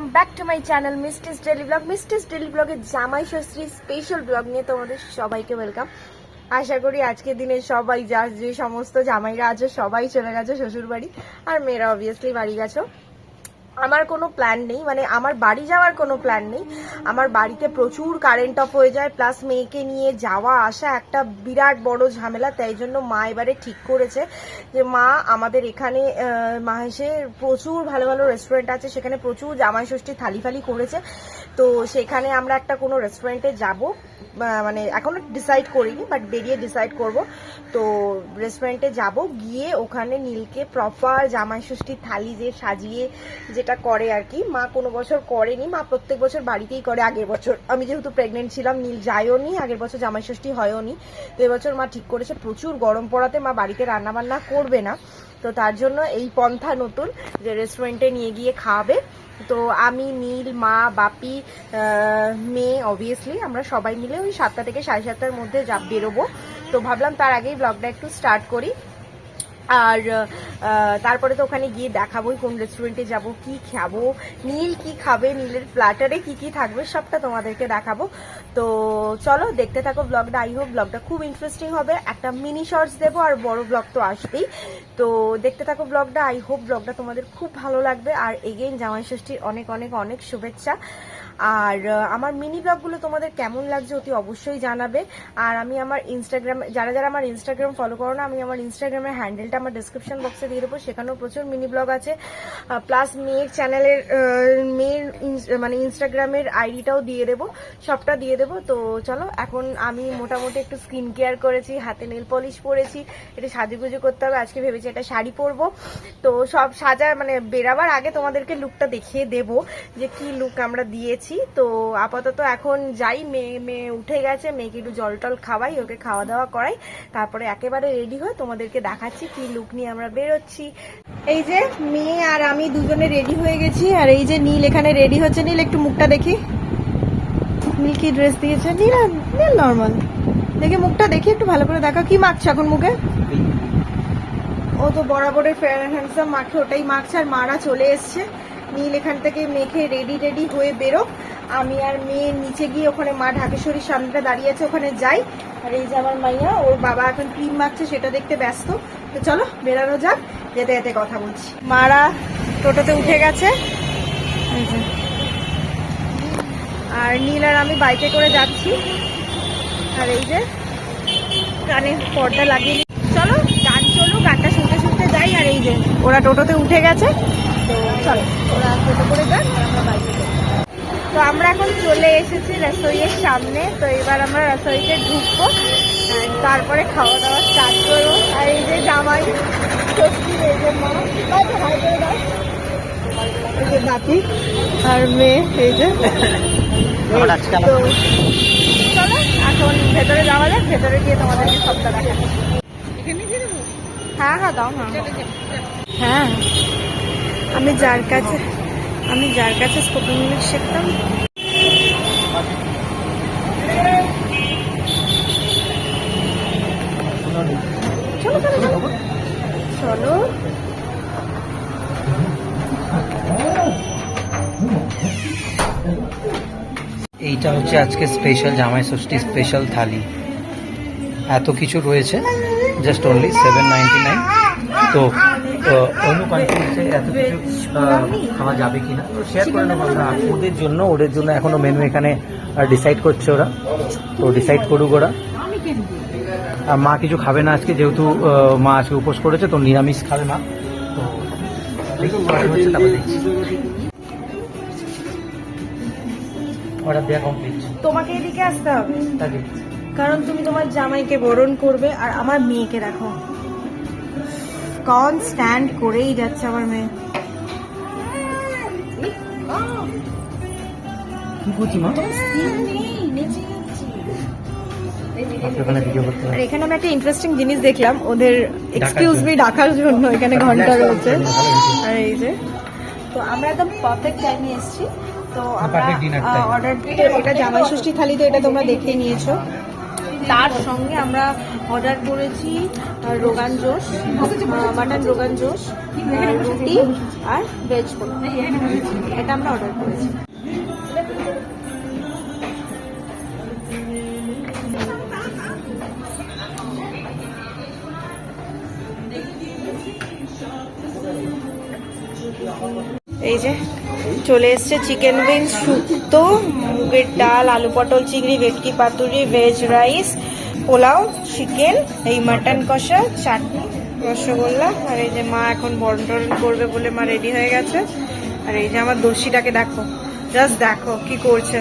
Welcome back to my channel Mishti's daily blog Mishti's daily ব্লগের জামাই ষষ্ঠী special blog নিয়ে তোমাদের সবাইকে ওয়েলকাম আশা করি আজকের দিনে সবাই যা যে সমস্ত জামাইরা আছে, সবাই চলে গেছে শ্বশুর বাড়ি আর মেয়েরা অবভিয়াসলি বাড়ি গেছো। আমার কোনো প্ল্যান নেই মানে আমার বাড়ি যাওয়ার কোনো প্ল্যান নেই। আমার বাড়িতে প্রচুর কারেন্ট অফ হয়ে যায় প্লাস মেয়েকে নিয়ে যাওয়া, আসা একটা বিরাট বড় ঝামেলা, তাই জন্য মা এবারে ঠিক করেছে যে মা আমাদের এখানে মাহেশের মাহেশে প্রচুর ভালো ভালো রেস্টুরেন্ট আছে, সেখানে প্রচুর জামাই ষষ্ঠী থালি ফালি করেছে। তো সেখানে আমরা একটা কোনো রেস্টুরেন্টে যাব মানে এখনও ডিসাইড করিনি বাট বেরিয়ে ডিসাইড করব। তো রেস্টুরেন্টে যাব, গিয়ে ওখানে নীলকে প্রপার জামাই ষষ্ঠীর থালি যে সাজিয়ে যেটা করে আর কি, মা কোনো বছর করেনি, মা প্রত্যেক বছর বাড়িতেই করে আগের বছর। আমি যেহেতু প্রেগনেন্ট ছিলাম, নীল যায়ও নি, আগের বছর জামাই ষষ্ঠী হয়ও নি। তো এবছর মা ঠিক করেছে, প্রচুর গরম পড়াতে মা বাড়িতে রান্না বান্না করবে না। তো তার জন্য এই পন্থা নতুন যে রেস্টুরেন্টে নিয়ে গিয়ে খাওয়াবে তো আমি, নীল, মা, বাপি মেয়ে অবভিয়াসলি আমরা সবাই মিলে ওই সাতটা থেকে সাড়ে সাতটার মধ্যে যা বেরোবো। তো ভাবলাম তার আগেই ব্লগটা একটু স্টার্ট করি। আর তারপরে তো ওখানে গিয়ে দেখাবোই কোন রেস্টুরেন্টে যাব, কি খাব, নীল কি খাবে, নীলের প্ল্যাটারে কি কি থাকবে, সবটা তোমাদেরকে দেখাবো। তো চলো দেখতে থাকো ব্লগটা আই হোপ ব্লগটা খুব ইন্টারেস্টিং হবে। একটা মিনি শর্টস দেবো আর বড় ব্লগ তো আসবেই। তো দেখতে থাকো ব্লগটা আই হোপ ব্লগটা তোমাদের খুব ভালো লাগবে। আর এগেইন জামাই ষষ্ঠীর অনেক অনেক অনেক শুভেচ্ছা। আর আমার মিনি ব্লগগুলো তোমাদের কেমন লাগছে অতি অবশ্যই জানাবে। আর আমি আমার ইনস্টাগ্রাম যারা যারা আমার ইনস্টাগ্রাম ফলো করো না, আমি আমার ইনস্টাগ্রামের হ্যান্ডেলটা আমার ডিসক্রিপশন বক্সে দিয়ে দেবো। সেখানেও প্রচুর মিনি ব্লগ আছে। প্লাস মেয়ের চ্যানেলের মেয়ের মানে ইনস্টাগ্রামের আইডিটাও দিয়ে দেবো। সবটা দিয়ে দেবো। তো চলো, এখন আমি মোটামুটি একটু স্কিন কেয়ার করেছি, হাতে নেল পলিশ পরেছি একটু সাজুগুজু করতে হবে। আজকে ভেবেছি একটা শাড়ি পরবো। তো সব সাজা মানে বেরাবার আগে তোমাদেরকে লুকটা দেখিয়ে দেবো যে কি লুক আমরা দিয়েছি। তো আপাতত এখন যাই, মেয়ে মেয়ে উঠে গেছে, মেয়েকে একটু জল টল খাওয়াই, ওকে খাওয়া দাওয়া করাই। তারপরে একেবারে রেডি হয়ে তোমাদেরকে দেখাচ্ছি কি লুক নিয়ে আমরা বেরোচ্ছি। এই যে মেয়ে আর আমি দুজনে রেডি হয়ে গেছি, আর এই যে নীল এখানে রেডি হচ্ছে। নীল, একটু মুখটা দেখি। নীল কি ড্রেস দিয়েছে? নীল নীল নর্মাল দেখি মুখটা দেখি, একটু ভালো করে দেখা। কি মাখছে এখন মুখে? ও তো বরাবরের ফেয়ার হ্যান্ডসাম মাখে, ওটাই মাখছে, আর মারা চলে এসছে। নীল এখান থেকে মেখে রেডি রেডি হয়ে বেরো আমি আর মেয়ে নিচে গিয়ে ওখানে মা ঢাকেশ্বরীর সামনেটা দাঁড়িয়ে আছে, ওখানে যাই। আর এই যে আমার মাইয়া, ওর বাবা এখন ক্রিম মাখছে, সেটা দেখতে ব্যস্ত। তো চলো, বেরানো যাক, যেতে যেতে কথা বলছি। মারা টোটোতে উঠে গেছে। আর নীল আর আমি বাইকে করে যাচ্ছি। আর এই যে, কানে পর্দা লাগিয়ে চলো, গান চলো গানটা শুনতে শুনতে যাই। আর এই যে, ওরা টোটোতে উঠে গেছে। তো চলো ওরা টোটো করে যান আমরা বাইকে তো আমরা এখন চলে এসেছি রসইয়ের সামনে তো এবার আমরা রসইতে ঢুকবো তারপরে খাওয়া দাওয়া স্টার্ট করব। আর এই যে জামাই ষষ্ঠী এই যে মা হাই করে দাও এই যে নাতি আর মেয়ে এই যে। তো চলো এখন ভেতরে যাওয়া যাক ভেতরে গিয়ে তোমাদেরকে সবটা দেখাবো। হ্যাঁ হ্যাঁ দাও না হ্যাঁ। আমি যার কাছে, আমি যার কাছে স্পোকেন ইংলিশ শিখতাম। চলো এইটা হচ্ছে আজকে স্পেশাল জামাই ষষ্ঠী স্পেশাল থালি। এত কিছু রয়েছে just only seven ninety nine তো অন্য কনফিউজে এত কিছু খাওয়া যাবে কিনা? তো শেয়ার করে নেব আমরা ওদের জন্য ওদের জন্য এখনও মেনু এখানে ডিসাইড করছে ওরা। তো ডিসাইড করুক ওরা। আর মা কিছু খাবে না আজকে যেহেতু মা আজকে উপোস করেছে তো নিরামিষ খাবে মা। তো হচ্ছে তারপর দেখছি। অর্ডার দেওয়া কমপ্লিট তোমাকে এদিকে আসতে হবে? কারণ তুমি তোমার জামাইকে বরণ করবে আর আমার মেয়েকে রাখো। কন স্ট্যান্ড করেই যাচ্ছে আমার মেয়ে। কি করছি মা? আর এখানে আমি একটা ইন্টারেস্টিং জিনিস দেখলাম ওদের এক্সকিউজ মি ডাকার জন্য এখানে ঘণ্টা রয়েছে। আর এই যে তো আমরা একদম পারফেক্ট টাইমে এসেছি। তো আমরা অর্ডার এটা জামাই ষষ্ঠী থালি তো এটা তোমরা দেখে নিয়েছো। তার সঙ্গে আমরা অর্ডার করেছি রোগান জোশ মাটন রোগান জোশ রুটি আর ভেজ পোলাও। এটা আমরা অর্ডার করেছি। এই যে চলে এসছে চিকেন উইংস, শুক্তো, মুগের ডাল, আলু পটল, চিংড়ি, ভেটকি, পাতুরি ভেজ রাইস পোলাও চিকেন এই মাটন কষা, চাটনি, রসগোল্লা। আর এই যে মা এখন বরণ টরণ করবে বলে মা রেডি হয়ে গেছে। আর এই যে আমার দর্শিটাকে দেখো জাস্ট দেখো কি করছে।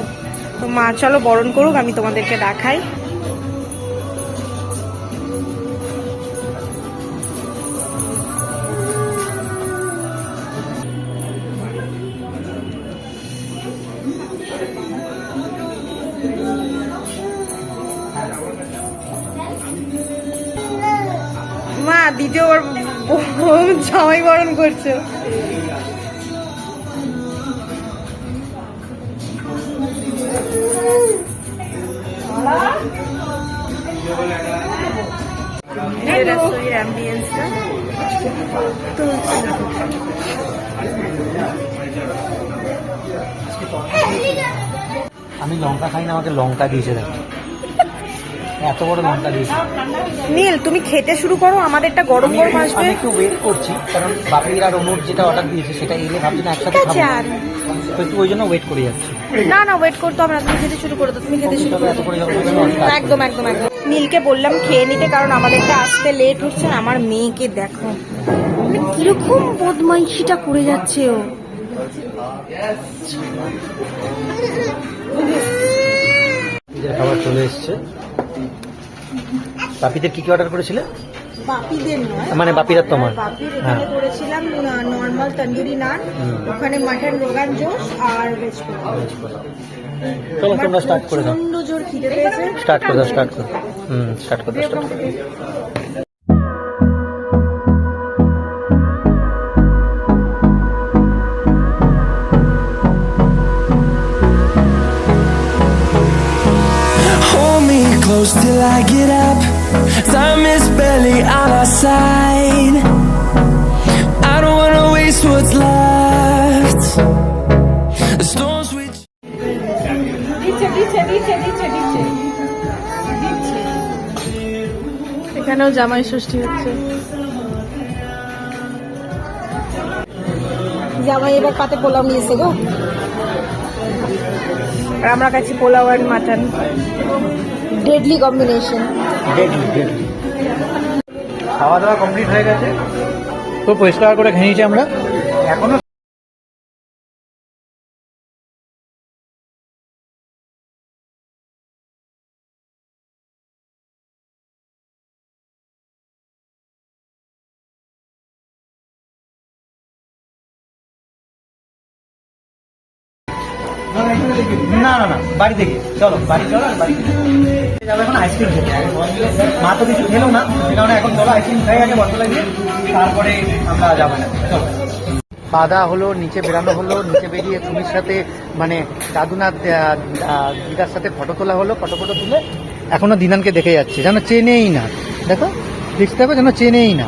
তো মা, চলো বরণ করুক, আমি তোমাদেরকে দেখাই। দ্বিতীয়বার জামাই বরণ করছে। আমি লঙ্কা খাই না আমাকে লঙ্কা দিয়েছে দেখো। এত বড় লঙ্কা দিয়েছে। নীল তুমি খেতে শুরু করো আমাদেরটা গরম গরম আসবে। আমি একটু ওয়েট করছি কারণ বাপির আর অনুর যেটা অর্ডার দিয়েছে সেটা এলে ভাবছি না একসাথে খাব। তো একটু ওই জন্য ওয়েট করে যাচ্ছি। না না ওয়েট করতে হবে না তুমি খেতে শুরু করে তুমি খেতে শুরু করো একদম একদম একদম। নীলকে বললাম খেয়ে নিতে কারণ আমাদেরটা আসতে লেট হচ্ছে আমার মেয়েকে দেখো। মানে কীরকম বদমাইশিটা করে যাচ্ছে ও। নিজের খাবার চলে এসছে। বাপিদের কি কি অর্ডার করেছিলে? বাপিদের নয়। মানে বাপিরা তোমার বাপির হ্যাঁ। এখানে করেছিলাম নর্মাল তন্দুরি নান ওখানে মাটন রোগান জোশ আর ভেজ চলো তোমরা স্টার্ট করে দাও। প্রচণ্ড জোর খিদে পেয়েছে। স্টার্ট করে দাও স্টার্ট করে হুম স্টার্ট করে দাও start close till I get up. Time is barely on our side. I don't wanna waste what's left. The storms we এখানেও জামাই ষষ্ঠী হচ্ছে জামাই এবার পাতে পোলাও নিয়েছে গো আর আমরা কাছে পোলাও আর mutton. Deadly combination deadly deadly খাওয়া দাওয়া কমপ্লিট হয়ে গেছে? তো পরিষ্কার করে খেয়েছি আমরা। এখনও না না না বাড়ি থেকে চলো, বাড়ি চলো বাড়ি যাব এখন আইসক্রিম খেতে। মা তো কিছু খেলো না, সে এখন চলো আইসক্রিম খাই আগে লাগিয়ে তারপরে আমরা যাব না দাওয়া হলো, নিচে বেরানো হলো, নিচে বেরিয়ে তুমির সাথে মানে দাদুনাথ দিদার সাথে ফটো তোলা হলো ফটো ফটো তুলে। এখনও দিনানকে দেখে যাচ্ছে। যেন চেনেই না। দেখো, দেখতে হবে যেন চেনেই না।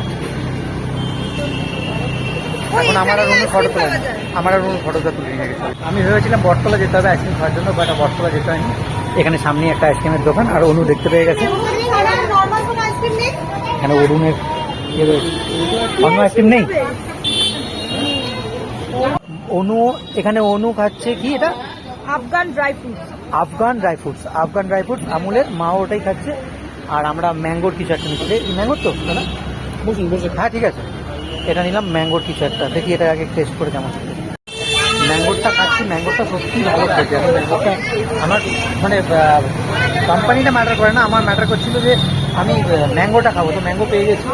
এখন আমার আর অন্য ফটো তোলা নেই। আমার আর অন্য ফটোটা তুলে নিয়ে গেছে আমি ভেবেছিলাম বটতলা যেতে হবে আইসক্রিম খাওয়ার জন্য বাট বটতলা যেতে হয়নি। এখানে সামনে একটা আইসক্রিমের দোকান আর অনু দেখতে পেয়ে গেছে। নর্মাল কোনো আইসক্রিম নেই এখানে অরুণের ইয়ে রয়েছে। অন্য আইসক্রিম নেই? অনু এখানে অনু খাচ্ছে কি এটা? Afghan dry fruit Afghan dry fruits Afghan dry fruits আমুলের মা ওটাই খাচ্ছে। আর আমরা ম্যাঙ্গোর টি শার্টটা নিচ্ছি। ম্যাঙ্গোর তো দাদা? বসুন বসুন হ্যাঁ ঠিক আছে। এটা নিলাম ম্যাঙ্গোর টি শার্টটা দেখি এটা আগে টেস্ট করে কেমন ম্যাঙ্গোরটা খাচ্ছি, ম্যাঙ্গোরটা সত্যি ভালো খেতে। আমি ম্যাঙ্গোরটা, আমার মানে কোম্পানিটা ম্যাটার করে না, আমার ম্যাটার করছিল যে আমি ম্যাঙ্গোটা খাব। তো ম্যাঙ্গো পেয়ে গেছি।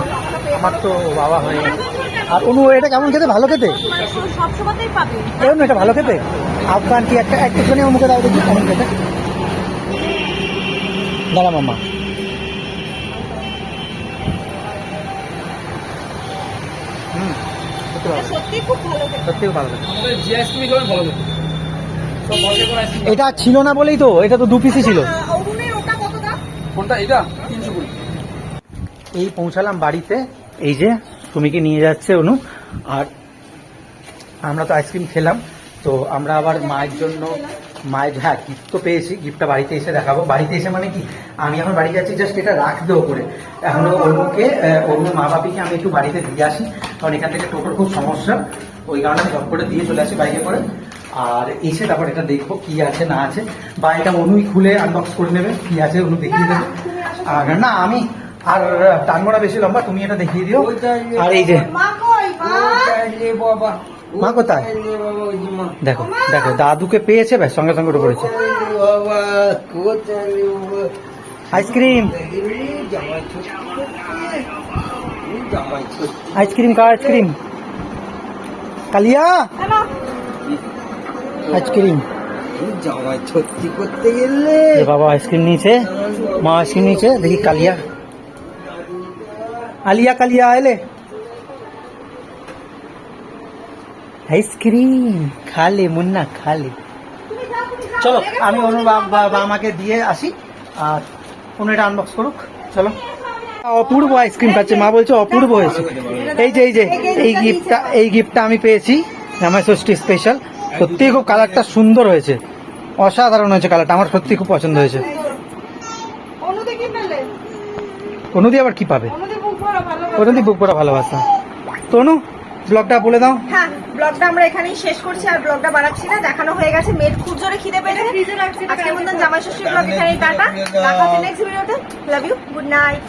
আমার তো বাবা হয়ে গেছে। আর অনু, এটা কেমন খেতে? ভালো খেতে? এরকম এটা ভালো খেতে? আফগান কি একটা একটুখানি আমার মুখে দাও দেখি, কেমন খেতে? দাঁড়া মামা ভালো ভালো এটা ছিল না বলেই তো এটা তো দু পিসই ছিল। অরুণের ওটা কত দাম? কোনটা? এটা? তিনশো কুড়ি। এই পৌঁছালাম বাড়িতে এই যে সুমিকে নিয়ে যাচ্ছে অনু। আর আমরা তো আইসক্রিম খেলাম তো আমরা আবার মায়ের জন্য মায়ের হ্যাঁ গিফট তো পেয়েছি গিফটটা বাড়িতে এসে দেখাবো। বাড়িতে এসে মানে কি আমি এখন বাড়ি যাচ্ছি জাস্ট এটা রাখবে ওপরে। এখনও অনুকে আহ, অনু মা বাপিকে আমি একটু বাড়িতে দিয়ে আসি কারণ এখান থেকে টোটোর খুব সমস্যা। ওই কারণে আমি করে দিয়ে চলে আসি বাইকে করে। আর এসে তারপর এটা দেখব কি আছে না আছে। বা এটা অনুই খুলে আনবক্স করে নেবে কি আছে অনু দেখিয়ে দেবে। আর না আমি আর টানবো বেশি লম্বা তুমি এটা দেখিয়ে দিও। আর এই যে বাবা। মা কোথায়? দেখো দেখো, দাদুকে পেয়েছে, ব্যাস, সঙ্গে সঙ্গে উঠে পড়েছে। Ice cream. আইসক্রিম কা আইসক্রিম? কালিয়া? Ice cream. বাবা, আইসক্রিম নিয়েছে। মা আইসক্রিম নিয়েছে, দেখি কালিয়া। আলিয়া, কালিয়া, এলে। আইসক্রিম খালে মুন্না খালে। চলো আমি অনু আমাকে দিয়ে আসি। আর অনু এটা আনবক্স করুক। চলো। অপূর্ব আইসক্রিম খাচ্ছে। মা বলছে অপূর্ব হয়েছে। এই যে এই যে এই গিফটটা এই গিফটটা আমি পেয়েছি। জামাই ষষ্ঠী স্পেশাল সত্যি খুব কালারটা সুন্দর হয়েছে। অসাধারণ হয়েছে কালারটা আমার সত্যি খুব পছন্দ হয়েছে। অনুদি আবার কি পাবে? অনুদি বুক পড়া ভালোবাসা। তনু ব্লগটা বলে দাও। হ্যাঁ। ব্লগটা আমরা এখানেই শেষ করছি আর ব্লগটা বাড়াচ্ছি না দেখানো হয়ে গেছে। মেয়ের খুব জোরে খিদে পেয়েছে। আজকের মতন জামাই ষষ্ঠী ব্লগ এখানেই টাটা। দেখা হচ্ছে নেক্সট ভিডিওতে লাভ ইউ গুড নাইট